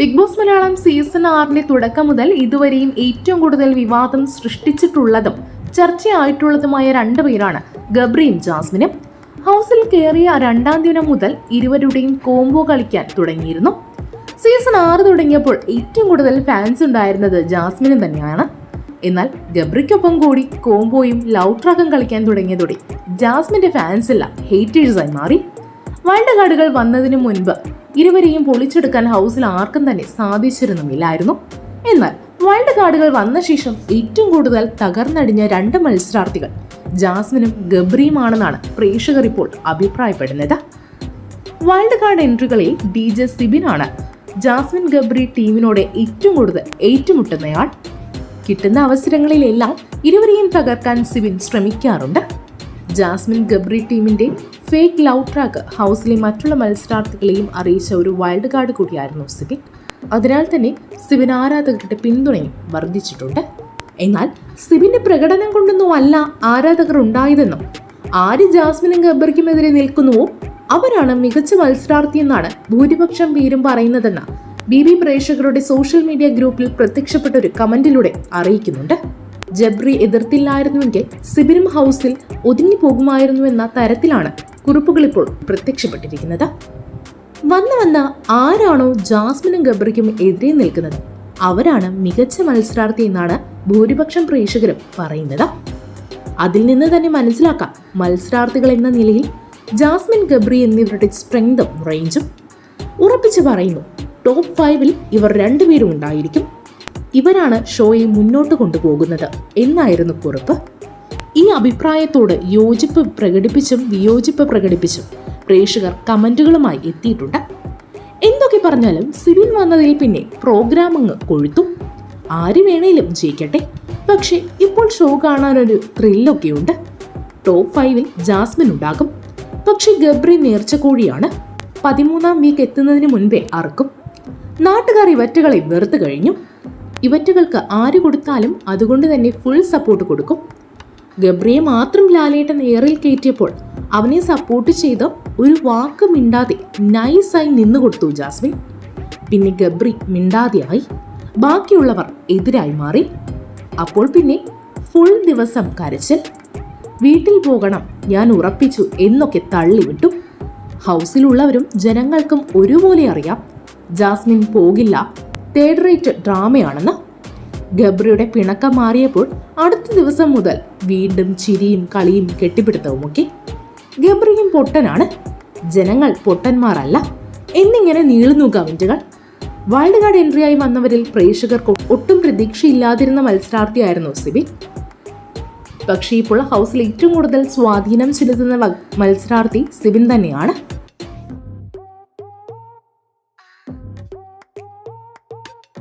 Big boss Malayalam season ആറിന്റെ തുടക്കം മുതൽ ഇതുവരെയും ഏറ്റവും കൂടുതൽ വിവാദം സൃഷ്ടിച്ചിട്ടുള്ളതും ചർച്ചയായിട്ടുള്ളതുമായ രണ്ടു പേരാണ് ഗബ്രിയും ജാസ്മിനും. ഹൗസിൽ കയറിയ രണ്ടാം ദിനം മുതൽ ഇരുവരുടെയും കോംബോ കളിക്കാൻ തുടങ്ങിയിരുന്നു. സീസൺ ആറ് തുടങ്ങിയപ്പോൾ ഏറ്റവും കൂടുതൽ ഫാൻസ് ഉണ്ടായിരുന്നത് ജാസ്മിനും തന്നെയാണ്. എന്നാൽ ഗബ്രിക്കൊപ്പം കൂടി കോംബോയും ലവ് ട്രാക്കും കളിക്കാൻ തുടങ്ങിയതോടെ ജാസ്മിന്റെ ഫാൻസ് എല്ലാം ഹേറ്റേഴ്സായി മാറി. വൈൽഡ് കാർഡുകൾ വന്നതിനു മുൻപ് ഇരുവരെയും പൊളിച്ചെടുക്കാൻ ഹൗസിൽ ആർക്കും തന്നെ സാധിച്ചിരുന്നുമില്ലായിരുന്നു. എന്നാൽ വൈൽഡ് കാർഡുകൾ വന്ന ശേഷം ഏറ്റവും കൂടുതൽ തകർന്നടിഞ്ഞ രണ്ട് മത്സരാർത്ഥികൾ ജാസ്മിനും ഗബ്രിയുമാണെന്നാണ് പ്രേക്ഷകർ ഇപ്പോൾ അഭിപ്രായപ്പെടുന്നത്. വൈൽഡ് കാർഡ് എൻട്രികളിൽ ഡി ജെ സിബിനാണ് ജാസ്മിൻ ഗബ്രി ടീമിനോട് ഏറ്റവും കൂടുതൽ ഏറ്റുമുട്ടുന്നയാൾ. കിട്ടുന്ന അവസരങ്ങളിലെല്ലാം ഇരുവരെയും തകർക്കാൻ സിബിൻ ശ്രമിക്കാറുണ്ട്. ജാസ്മിൻ ഗബ്രി ടീമിന്റെ ഫേക്ക് ലവ് ട്രാക്ക് ഹൗസിലെ മറ്റുള്ള മത്സരാർത്ഥികളെയും അറിയിച്ച ഒരു വൈൽഡ് കാർഡ് കൂടിയായിരുന്നു സിബിൻ. അതിനാൽ തന്നെ സിബിൻ ആരാധകരുടെ പിന്തുണയും വർദ്ധിച്ചിട്ടുണ്ട്. എന്നാൽ സിബിന്റെ പ്രകടനം കൊണ്ടൊന്നും അല്ല ആരാധകർ ഉണ്ടായതെന്നും ആര് ജാസ്മിനും ഗബ്ബറിക്കുമെതിരെ നിൽക്കുന്നുവോ അവരാണ് മികച്ച മത്സരാർത്ഥിയെന്നാണ് ഭൂരിപക്ഷം പേരും പറയുന്നതെന്ന് ബി ബി പ്രേക്ഷകരുടെ സോഷ്യൽ മീഡിയ ഗ്രൂപ്പിൽ പ്രത്യക്ഷപ്പെട്ട ഒരു കമന്റിലൂടെ അറിയിക്കുന്നുണ്ട്. ജബ്രി എതിർത്തില്ലായിരുന്നുവെങ്കിൽ സിബിനും ഹൗസിൽ ഒതുങ്ങി പോകുമായിരുന്നു എന്ന തരത്തിലാണ് കുറിപ്പുകൾ ഇപ്പോൾ പ്രത്യക്ഷപ്പെട്ടിരിക്കുന്നത്. വന്ന് വന്ന് ആരാണോ ജാസ്മിനും ഗബ്രിക്കും എതിരെ നിൽക്കുന്നത്? അവരാണ് മികച്ച മത്സരാർത്ഥി എന്നാണ് ഭൂരിപക്ഷം പ്രേക്ഷകരും പറയുന്നത്. അതിൽ നിന്ന് തന്നെ മനസ്സിലാക്കാം മത്സരാർത്ഥികൾ എന്ന നിലയിൽ ജാസ്മിൻ ഗബ്രി എന്നിവരുടെ സ്ട്രെങ്തും റേഞ്ചും ഉറപ്പിച്ച് പറയുന്നു ടോപ്പ് ഫൈവിൽ ഇവർ രണ്ടുപേരും ഉണ്ടായിരിക്കും. ഇവരാണ് ഷോയെ മുന്നോട്ട് കൊണ്ടുപോകുന്നത് എന്നായിരുന്നു കുറിപ്പ്. ഈ അഭിപ്രായത്തോട് യോജിപ്പ് പ്രകടിപ്പിച്ചും വിയോജിപ്പ് പ്രകടിപ്പിച്ചും പ്രേക്ഷകർ കമന്റുകളുമായി എത്തിയിട്ടുണ്ട്. എന്തൊക്കെ പറഞ്ഞാലും സിബിൻ വന്നതിൽ പിന്നെ പ്രോഗ്രാമിങ് കൊഴുത്തും. ആര് വേണേലും ജയിക്കട്ടെ. പക്ഷേ ഇപ്പോൾ ഷോ കാണാനൊരു ത്രില്ലൊക്കെ ഉണ്ട് ടോപ്പ് ഫൈവിൽ ജാസ്മിൻ ഉണ്ടാകും. പക്ഷെ ഗബ്രി നേർച്ചക്കോഴിയാണ് പതിമൂന്നാം വീക്ക് എത്തുന്നതിന് മുൻപേ അറക്കും. നാട്ടുകാർ ഇവറ്റുകളെ വെറുത്തു കഴിഞ്ഞു. ഇവറ്റുകൾക്ക് ആര് കൊടുത്താലും അതുകൊണ്ട് തന്നെ ഫുൾ സപ്പോർട്ട് കൊടുക്കും. ഗബ്രിയെ മാത്രം ലാലേട്ടൻ ഏറിൽ കയറ്റിയപ്പോൾ അവനെ സപ്പോർട്ട് ചെയ്ത ഒരു വാക്ക് മിണ്ടാതെ നൈസായി നിന്നു കൊടുത്തു ജാസ്മിൻ. പിന്നെ ഗബ്രി മിണ്ടാതെയായി ബാക്കിയുള്ളവർ എതിരായി മാറി. അപ്പോൾ പിന്നെ ഫുൾ ദിവസം കരച്ചിൽ. വീട്ടിൽ പോകണം ഞാൻ ഉറപ്പിച്ചു എന്നൊക്കെ തള്ളിവിട്ടു ഹൗസിലുള്ളവരും ജനങ്ങൾക്കും ഒരുപോലെ അറിയാം. ജാസ്മിൻ പോകില്ല. തേർഡ് റേറ്റ് ഡ്രാമയാണെന്ന് ഗബ്രിയുടെ പിണക്കം മാറിയപ്പോൾ അടുത്ത ദിവസം മുതൽ വീണ്ടും ചിരിയും കളിയും കെട്ടിപ്പിടുത്തവുമൊക്കെ ഗബ്രിയും പൊട്ടനാണ്. ജനങ്ങൾ പൊട്ടന്മാരല്ല. എന്നിങ്ങനെ നീളുന്നു കമന്റുകൾ. വൈൽഡ് കാർഡ് എൻട്രിയായി വന്നവരിൽ പ്രേക്ഷകർക്ക് ഒട്ടും പ്രതീക്ഷയില്ലാതിരുന്ന മത്സരാർത്ഥിയായിരുന്നു സിബി. പക്ഷേ ഇപ്പോൾ ഹൗസിൽ ഏറ്റവും കൂടുതൽ സ്വാധീനം ചെലുത്തുന്ന മത്സരാർത്ഥി സിബിൻ തന്നെയാണ്.